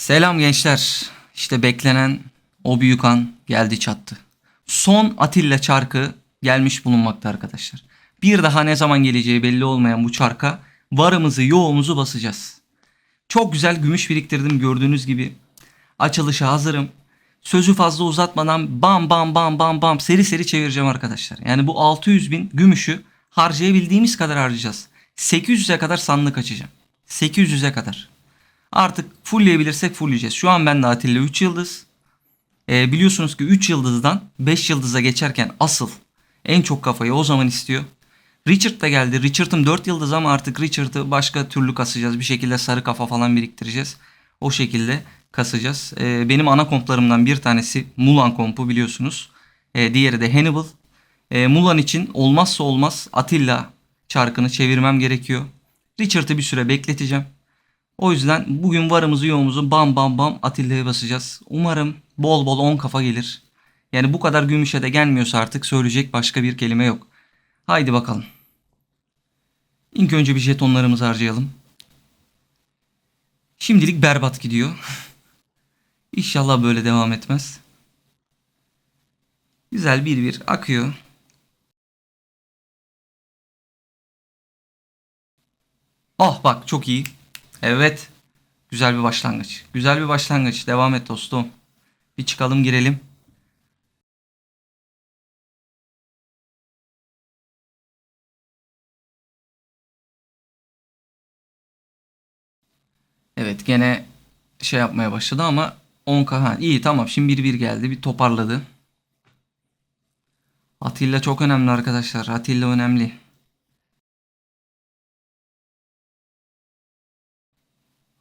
Selam gençler. İşte beklenen o büyük an geldi çattı. Son Atilla çarkı gelmiş bulunmakta arkadaşlar. Bir daha ne zaman geleceği belli olmayan bu çarka varımızı yoğumuzu basacağız. Çok güzel gümüş biriktirdim gördüğünüz gibi. Açılışa hazırım. Sözü fazla uzatmadan bam bam bam bam bam seri seri çevireceğim arkadaşlar. Yani bu 600 bin gümüşü harcayabildiğimiz kadar harcayacağız. 800'e kadar sandık açacağım. 800'e kadar. Artık fullleyebilirsek fullleyeceğiz. Şu an ben de Atilla 3 yıldız. Ee, biliyorsunuz ki 3 yıldızdan 5 yıldıza geçerken asıl en çok kafayı o zaman istiyor. Richard da geldi. Richard'ım 4 yıldız ama artık Richard'ı başka türlü kasacağız. Bir şekilde sarı kafa falan biriktireceğiz. O şekilde kasacağız. Ee, benim ana komplarımdan bir tanesi Mulan kompu biliyorsunuz. Ee, diğeri de Hannibal. Ee, Mulan için olmazsa olmaz Atilla çarkını çevirmem gerekiyor. Richard'ı bir süre bekleteceğim. O yüzden bugün varımızı yoğumuzu bam bam bam Atilla'ya basacağız. Umarım bol bol 10 kafa gelir. Yani bu kadar gümüşe de gelmiyorsa artık söyleyecek başka bir kelime yok. Haydi bakalım. İlk önce bir jetonlarımızı harcayalım. Şimdilik berbat gidiyor. İnşallah böyle devam etmez. Güzel bir bir akıyor. Oh bak çok iyi. Evet. Güzel bir başlangıç. Güzel bir başlangıç. Devam et dostum. Bir çıkalım girelim. Evet gene şey yapmaya başladı ama 10k ha, iyi tamam şimdi 1-1 geldi bir toparladı. Atilla çok önemli arkadaşlar. Atilla önemli.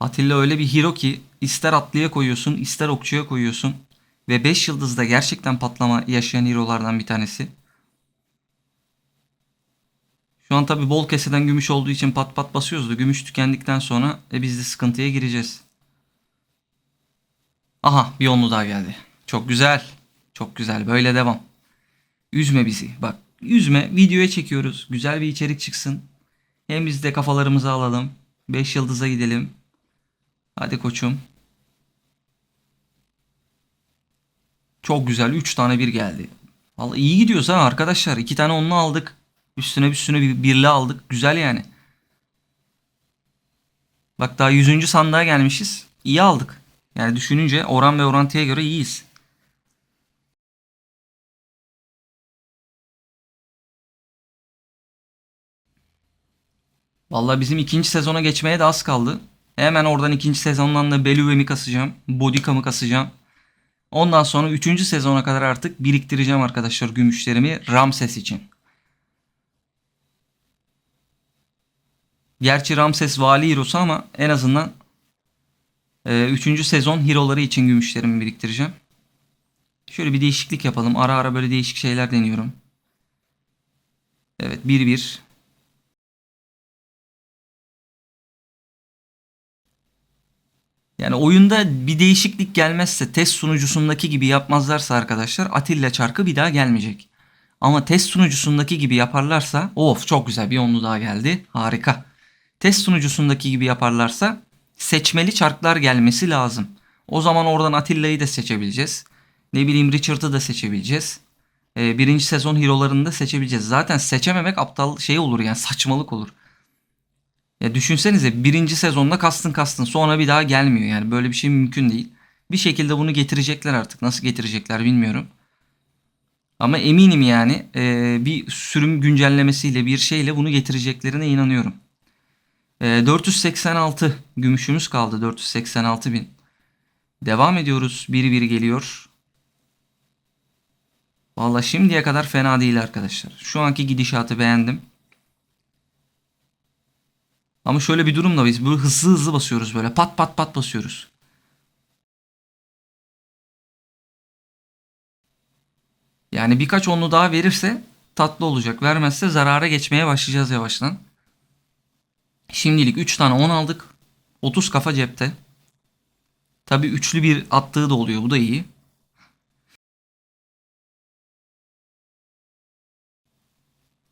Atilla öyle bir hero ki ister atlıya koyuyorsun ister okçuya koyuyorsun. Ve 5 yıldızda gerçekten patlama yaşayan hero'lardan bir tanesi. Şu an tabi bol keseden gümüş olduğu için pat pat basıyoruz da gümüş tükendikten sonra e, biz de sıkıntıya gireceğiz. Aha bir onlu daha geldi. Çok güzel. Çok güzel. Böyle devam. Üzme bizi. Bak üzme. Videoya çekiyoruz. Güzel bir içerik çıksın. Hem biz de kafalarımızı alalım. 5 yıldıza gidelim. Hadi koçum. Çok güzel. 3 tane bir geldi. Vallahi iyi gidiyoruz ha arkadaşlar. 2 tane onlu aldık. Üstüne üstüne bir birli aldık. Güzel yani. Bak daha 100. sandığa gelmişiz. İyi aldık. Yani düşününce oran ve orantıya göre iyiyiz. Vallahi bizim ikinci sezona geçmeye de az kaldı. Hemen oradan ikinci sezondan da Beluve'mi kasacağım. Bodycam'ı kasacağım. Ondan sonra üçüncü sezona kadar artık biriktireceğim arkadaşlar gümüşlerimi Ramses için. Gerçi Ramses vali hero'su ama en azından 3. sezon hero'ları için gümüşlerimi biriktireceğim. Şöyle bir değişiklik yapalım. Ara ara böyle değişik şeyler deniyorum. Evet 1-1. Yani oyunda bir değişiklik gelmezse test sunucusundaki gibi yapmazlarsa arkadaşlar Atilla çarkı bir daha gelmeyecek. Ama test sunucusundaki gibi yaparlarsa of çok güzel bir onlu daha geldi. Harika. Test sunucusundaki gibi yaparlarsa seçmeli çarklar gelmesi lazım. O zaman oradan Atilla'yı da seçebileceğiz. Ne bileyim Richard'ı da seçebileceğiz. Ee, birinci sezon hero'larını da seçebileceğiz. Zaten seçememek aptal şey olur yani saçmalık olur. Ya düşünsenize birinci sezonda kastın kastın sonra bir daha gelmiyor yani böyle bir şey mümkün değil. Bir şekilde bunu getirecekler artık nasıl getirecekler bilmiyorum. Ama eminim yani e, bir sürüm güncellemesiyle bir şeyle bunu getireceklerine inanıyorum. E, 486 gümüşümüz kaldı 486 bin. Devam ediyoruz biri biri geliyor. Valla şimdiye kadar fena değil arkadaşlar. Şu anki gidişatı beğendim. Ama şöyle bir durumda biz böyle hızlı hızlı basıyoruz böyle pat pat pat basıyoruz. Yani birkaç onlu daha verirse tatlı olacak. Vermezse zarara geçmeye başlayacağız yavaştan. Şimdilik 3 tane 10 aldık. 30 kafa cepte. Tabi üçlü bir attığı da oluyor. Bu da iyi.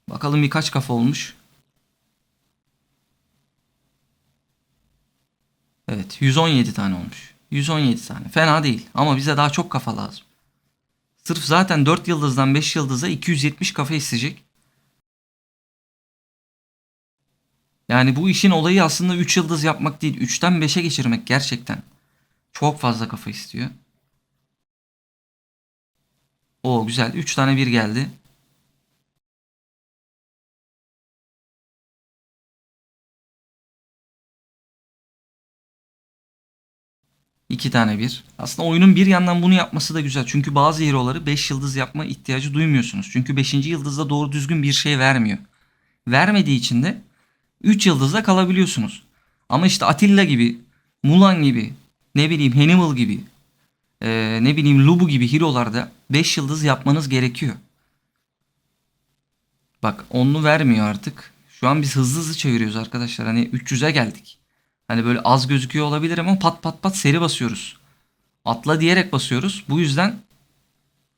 Bakalım birkaç kafa olmuş. Evet 117 tane olmuş. 117 tane. Fena değil. Ama bize daha çok kafa lazım. Sırf zaten 4 yıldızdan 5 yıldıza 270 kafa isteyecek. Yani bu işin olayı aslında 3 yıldız yapmak değil. 3'ten 5'e geçirmek gerçekten. Çok fazla kafa istiyor. O güzel. 3 tane bir geldi. İki tane bir. Aslında oyunun bir yandan bunu yapması da güzel. Çünkü bazı hero'ları 5 yıldız yapma ihtiyacı duymuyorsunuz. Çünkü 5. yıldızda doğru düzgün bir şey vermiyor. Vermediği için de 3 yıldızda kalabiliyorsunuz. Ama işte Atilla gibi, Mulan gibi, ne bileyim Hannibal gibi, ee, ne bileyim Lubu gibi hero'larda 5 yıldız yapmanız gerekiyor. Bak onu vermiyor artık. Şu an biz hızlı hızlı çeviriyoruz arkadaşlar. Hani 300'e geldik. Hani böyle az gözüküyor olabilir ama pat pat pat seri basıyoruz. Atla diyerek basıyoruz. Bu yüzden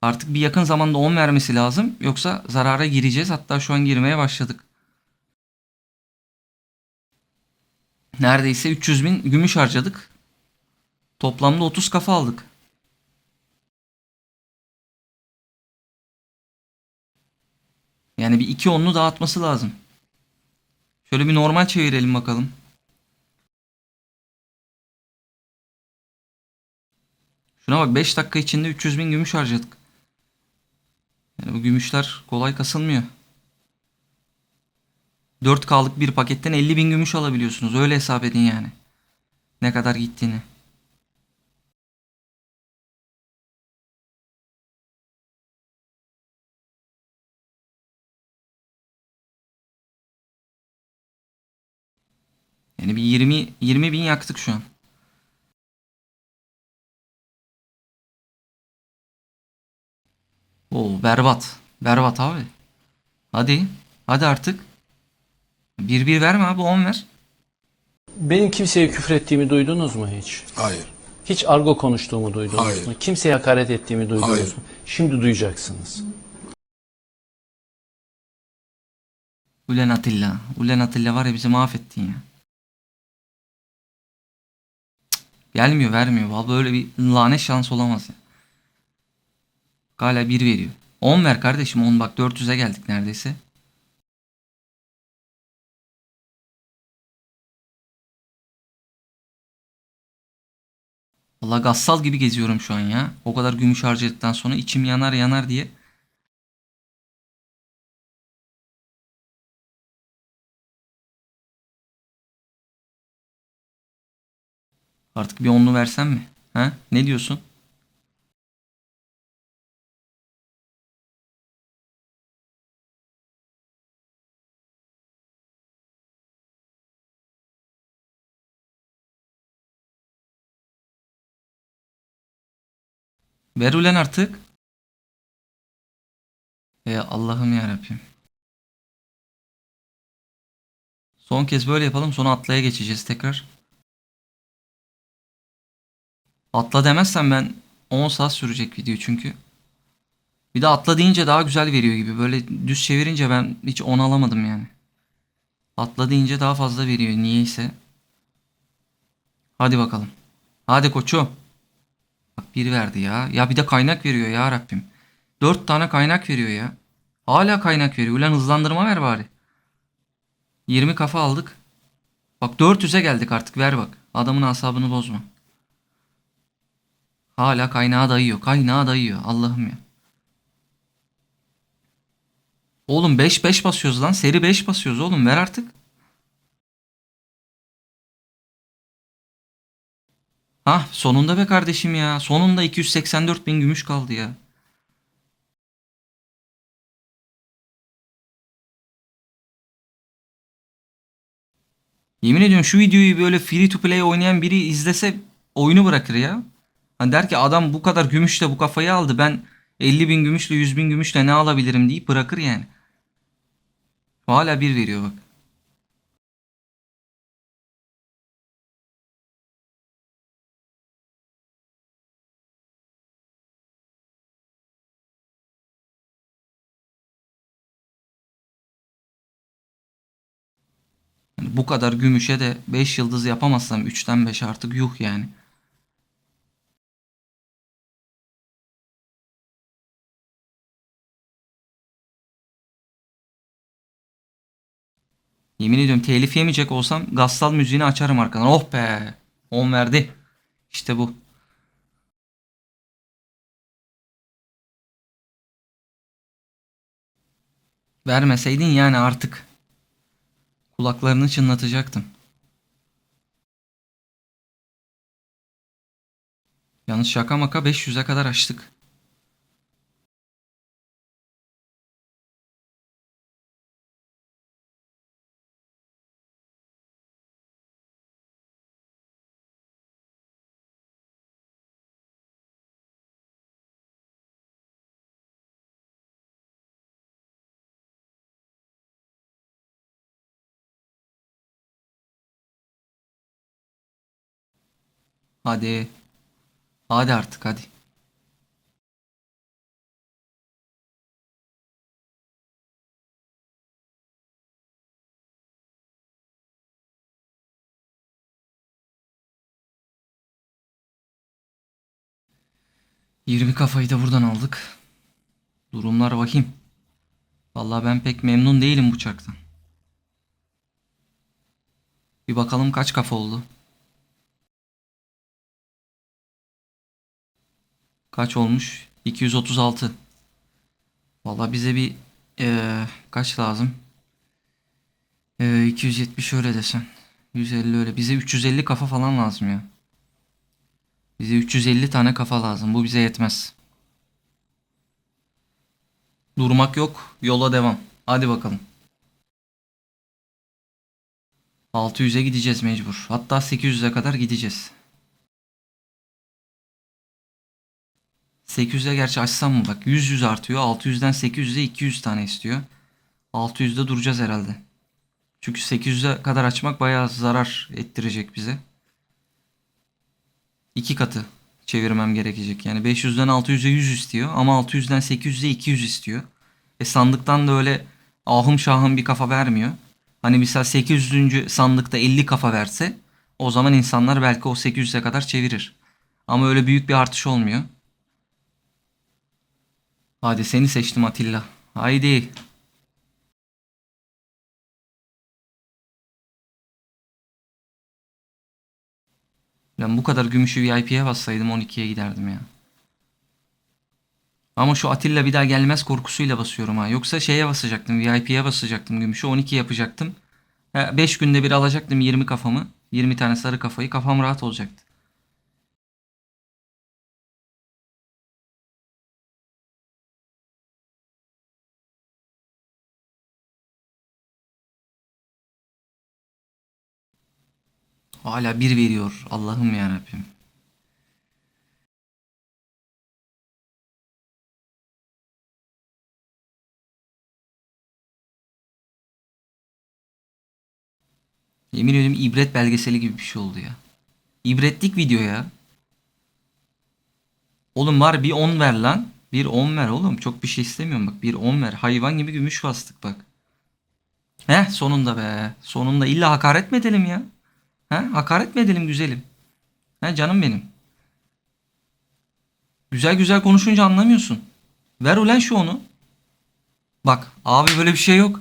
artık bir yakın zamanda 10 vermesi lazım. Yoksa zarara gireceğiz. Hatta şu an girmeye başladık. Neredeyse 300 bin gümüş harcadık. Toplamda 30 kafa aldık. Yani bir iki onlu dağıtması lazım. Şöyle bir normal çevirelim bakalım. Şuna bak 5 dakika içinde 300 bin gümüş harcadık. Yani bu gümüşler kolay kasılmıyor. 4K'lık bir paketten 50 bin gümüş alabiliyorsunuz. Öyle hesap edin yani. Ne kadar gittiğini. Yani bir 20 20 bin yaktık şu an. Oo berbat. Berbat abi. Hadi. Hadi artık. Bir bir verme abi 10 ver. Benim kimseye küfür ettiğimi duydunuz mu hiç? Hayır. Hiç argo konuştuğumu duydunuz Hayır. mu? Kimseye hakaret ettiğimi duydunuz Hayır. mu? Şimdi duyacaksınız. Ulen Atilla. Ulen Atilla var ya bizi mahvettin ya. Cık, Gelmiyor vermiyor. Vallahi böyle bir lanet şans olamaz ya. Hala 1 veriyor. 10 ver kardeşim 10 bak 400'e geldik neredeyse. Allah gassal gibi geziyorum şu an ya. O kadar gümüş harcadıktan sonra içim yanar yanar diye. Artık bir onlu versem mi? Ha? Ne diyorsun? Ver ulen artık. Ey Allah'ım ya. Son kez böyle yapalım sonra atlaya geçeceğiz tekrar. Atla demezsen ben 10 saat sürecek video çünkü. Bir de atla deyince daha güzel veriyor gibi. Böyle düz çevirince ben hiç 10 alamadım yani. Atla deyince daha fazla veriyor niyeyse. Hadi bakalım. Hadi koçum. Bak bir verdi ya. Ya bir de kaynak veriyor ya Rabbim. 4 tane kaynak veriyor ya. Hala kaynak veriyor. Ulan hızlandırma ver bari. 20 kafa aldık. Bak 400'e geldik artık ver bak. Adamın asabını bozma. Hala kaynağa dayıyor. Kaynağa dayıyor. Allah'ım ya. Oğlum 5 5 basıyoruz lan. Seri 5 basıyoruz oğlum. Ver artık. Hah sonunda be kardeşim ya. Sonunda 284 bin gümüş kaldı ya. Yemin ediyorum şu videoyu böyle free to play oynayan biri izlese oyunu bırakır ya. Hani der ki adam bu kadar gümüşle bu kafayı aldı ben 50 bin gümüşle 100 bin gümüşle ne alabilirim deyip bırakır yani. Hala bir veriyor bak. bu kadar gümüşe de 5 yıldız yapamazsam 3'ten 5 artık yuh yani. Yemin ediyorum telif yemeyecek olsam Gassal müziğini açarım arkadan. Oh be! 10 verdi. İşte bu. Vermeseydin yani artık. Kulaklarını çınlatacaktım. Yalnız şaka maka 500'e kadar açtık. Hadi. Hadi artık hadi. Yirmi kafayı da buradan aldık. Durumlar vahim. Vallahi ben pek memnun değilim bu çarktan. Bir bakalım kaç kafa oldu. Kaç olmuş? 236. Vallahi bize bir eee, kaç lazım? Eee, 270 öyle desen. 150 öyle. Bize 350 kafa falan lazım ya. Bize 350 tane kafa lazım. Bu bize yetmez. Durmak yok. Yola devam. Hadi bakalım. 600'e gideceğiz mecbur. Hatta 800'e kadar gideceğiz. 800'e gerçi açsam mı bak 100 100 artıyor. 600'den 800'e 200 tane istiyor. 600'de duracağız herhalde. Çünkü 800'e kadar açmak bayağı zarar ettirecek bize. İki katı çevirmem gerekecek. Yani 500'den 600'e 100 istiyor ama 600'den 800'e 200 istiyor. E sandıktan da öyle ahım şahım bir kafa vermiyor. Hani mesela 800. sandıkta 50 kafa verse o zaman insanlar belki o 800'e kadar çevirir. Ama öyle büyük bir artış olmuyor. Hadi seni seçtim Atilla. Haydi. Ben bu kadar gümüşü VIP'ye bassaydım 12'ye giderdim ya. Ama şu Atilla bir daha gelmez korkusuyla basıyorum ha. Yoksa şeye basacaktım VIP'ye basacaktım gümüşü 12 yapacaktım. 5 günde bir alacaktım 20 kafamı. 20 tane sarı kafayı kafam rahat olacaktı. Hala bir veriyor. Allah'ım ya Rabbim. Yemin ediyorum ibret belgeseli gibi bir şey oldu ya. İbretlik video ya. Oğlum var bir 10 ver lan. Bir 10 ver oğlum. Çok bir şey istemiyorum bak. Bir 10 ver. Hayvan gibi gümüş bastık bak. Heh sonunda be. Sonunda illa hakaret mi edelim ya? He? Hakaret mi edelim güzelim? He canım benim. Güzel güzel konuşunca anlamıyorsun. Ver ulan şu onu. Bak abi böyle bir şey yok.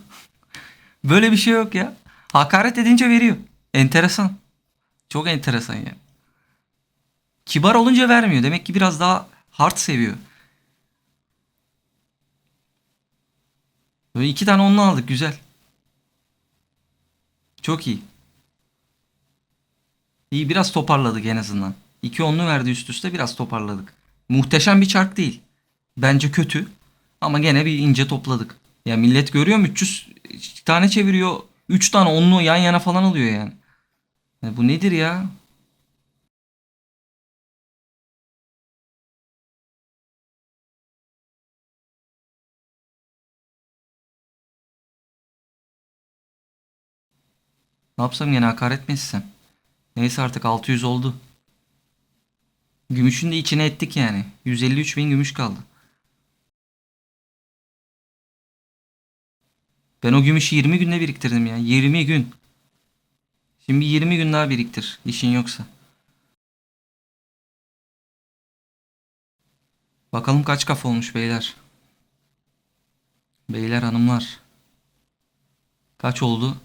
böyle bir şey yok ya. Hakaret edince veriyor. Enteresan. Çok enteresan ya. Kibar olunca vermiyor. Demek ki biraz daha hard seviyor. Böyle iki tane onunla aldık güzel. Çok iyi. İyi biraz toparladık en azından. İki onlu verdi üst üste biraz toparladık. Muhteşem bir çark değil. Bence kötü. Ama gene bir ince topladık. Ya millet görüyor mu 300 tane çeviriyor. 3 tane onlu yan yana falan alıyor yani. Ya bu nedir ya? Ne yapsam gene hakaret mi etsem? Neyse artık 600 oldu. Gümüşün de içine ettik yani. 153 bin gümüş kaldı. Ben o gümüşü 20 günde biriktirdim ya. 20 gün. Şimdi 20 gün daha biriktir. işin yoksa. Bakalım kaç kafa olmuş beyler. Beyler hanımlar. Kaç oldu?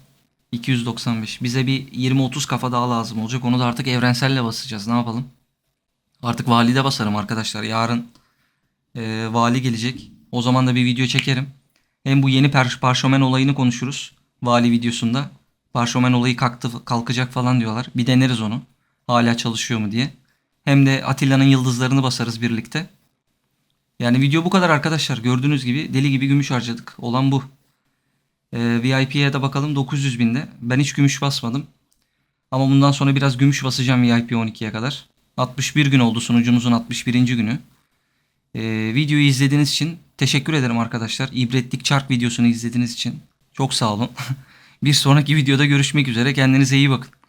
295. Bize bir 20-30 kafa daha lazım olacak. Onu da artık evrenselle basacağız. Ne yapalım? Artık valide basarım arkadaşlar. Yarın e, vali gelecek. O zaman da bir video çekerim. Hem bu yeni per- parşömen olayını konuşuruz. Vali videosunda. Parşömen olayı kalktı, kalkacak falan diyorlar. Bir deneriz onu. Hala çalışıyor mu diye. Hem de Atilla'nın yıldızlarını basarız birlikte. Yani video bu kadar arkadaşlar. Gördüğünüz gibi deli gibi gümüş harcadık. Olan bu. Ee, VIP'ye de bakalım 900 binde. Ben hiç gümüş basmadım. Ama bundan sonra biraz gümüş basacağım VIP 12'ye kadar. 61 gün oldu sunucumuzun 61. günü. Ee, videoyu izlediğiniz için teşekkür ederim arkadaşlar. İbretlik çark videosunu izlediğiniz için çok sağ olun. Bir sonraki videoda görüşmek üzere. Kendinize iyi bakın.